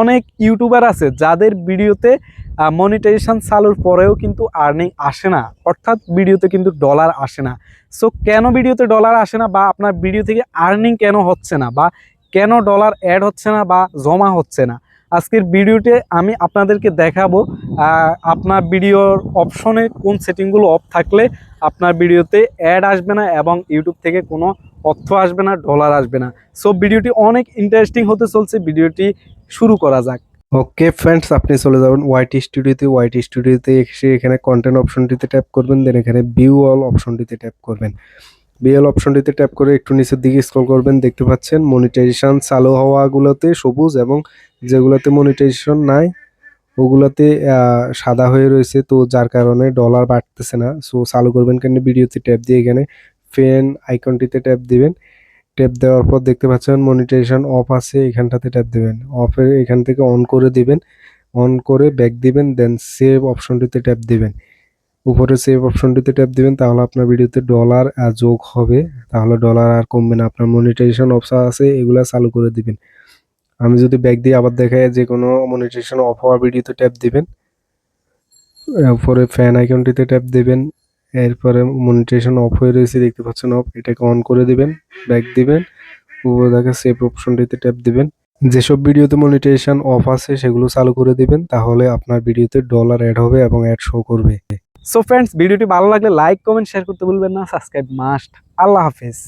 অনেক ইউটিউবার আছে যাদের ভিডিওতে মনিটাইজেশন চালুর পরেও কিন্তু আর্নিং আসে না। অর্থাৎ ভিডিওতে কিন্তু ডলার আসে না। সো কেন ভিডিওতে ডলার আসে না বা আপনার ভিডিও থেকে আর্নিং কেন হচ্ছে না বা কেন ডলার অ্যাড হচ্ছে না বা জমা হচ্ছে না? আজকের ভিডিওতে আমি আপনাদেরকে দেখাবো আপনার ভিডিওর অপশনে কোন সেটিংগুলো অফ থাকলে আপনার ভিডিওতে অ্যাড আসবে না এবং ইউটিউব থেকে কোনো অর্থ আসবে না ডলার আসবে না। সো ভিডিওটি অনেক ইন্টারেস্টিং হতে চলছে, ভিডিওটি শুরু করা যাক। ওকে ফ্রেন্ডস আপনি চলে যাবেন ওয়াইটি স্টুডিওতে ওয়াইটি স্টুডিওতে এসে এখানে কন্টেন্ট অপশনটিতে ট্যাপ করবেন দেন এখানে ভিউ অল অপশনটিতে ট্যাপ করবেন। অল অপশনটিতে ট্যাপ করে একটু নিচের দিকে স্ক্রল করবেন, দেখতে পাচ্ছেন মনিটাইজেশন চালু হওয়াগুলোতে সবুজ এবং যেগুলোতে মনিটাইজেশন নাই, ওগুলোতে সাদা হয়ে রয়েছে। তো যার কারণে ডলার বাড়তেছে না। সো চালু করবেন কেন? ভিডিওতে ট্যাপ দিয়ে এখানে ফ্যান আইকনটিতে ট্যাপ দিবেন। ট্যাপ দেওয়ার পর দেখতে পাচ্ছেন মনিটাইজেশন অফ আছে, এখানটাতে ট্যাপ দিবেন। অফের এখান থেকে অন করে দিবেন। অন করে ব্যাক দিবেন দেন সেভ অপশনটিতে ট্যাপ দিবেন। উপরে সেভ অপশনটিতে ট্যাপ দিবেন, তাহলে আপনার ভিডিওতে ডলার যোগ হবে। তাহলে ডলার আর কমবে না, আপনার মনিটাইজেশন অপশন আছে, এগুলো চালু করে দিবেন। আমি যদি ব্যাগ দিয়ে আবার দেখাই যে কোনো মনিটাইজেশন অফ হওয়ার ভিডিওতে ট্যাপ দিবেন উপরে ফ্যান আইকনটিতে ট্যাপ দিবেন, এরপরে মনিটাইজেশন অফ হয়ে রয়েছে, দেখতে পাচ্ছেন অফ এটাকে অন করে দিবেন ব্যাক দিবেন, উপরে দেখা সেভ অপশনটিতে ট্যাপ দিবেন। যেসব ভিডিওতে মনিটাইজেশন অফ আছে, সেগুলো চালু করে দিবেন, তাহলে আপনার ভিডিওতে ডলার অ্যাড হবে এবং অ্যাড শো করবে। সো ফ্রেন্ডস ভিডিওটি ভালো লাগলে লাইক কমেন্ট শেয়ার করতে ভুলবেন না। সাবস্ক্রাইব মাস্ট আল্লাহ হাফেজ।